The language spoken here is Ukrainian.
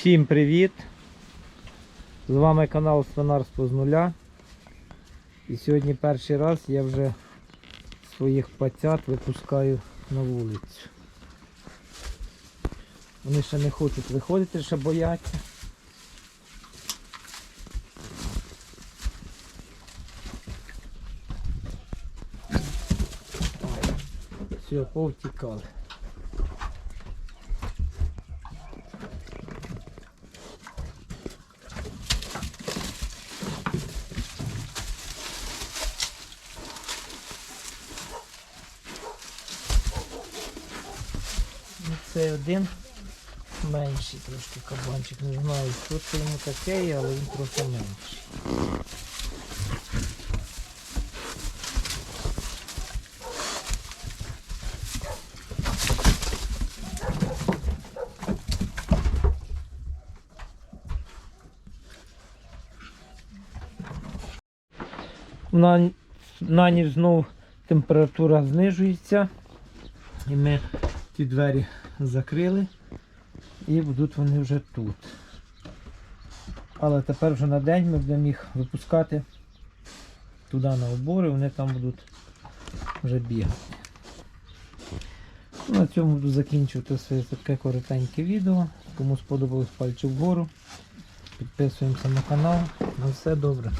Всім привіт! З вами канал Свинарство з нуля. І сьогодні перший раз я вже своїх пацят випускаю на вулицю. Вони ще не хочуть виходити, ще бояться. Все, повтікали. Ну, Це один менший трошки кабанчик. Не знаю, що це йому таке, але він трохи менший. На, на ніч знов температура знижується. І ми ті двері закрили і будуть вони вже тут. Але тепер вже на день ми будемо їх випускати туди на обори, вони там будуть вже бігати. На цьому буду закінчувати своє таке коротеньке відео. Кому сподобалось пальчик вгору. Підписуємося на канал. На все добре.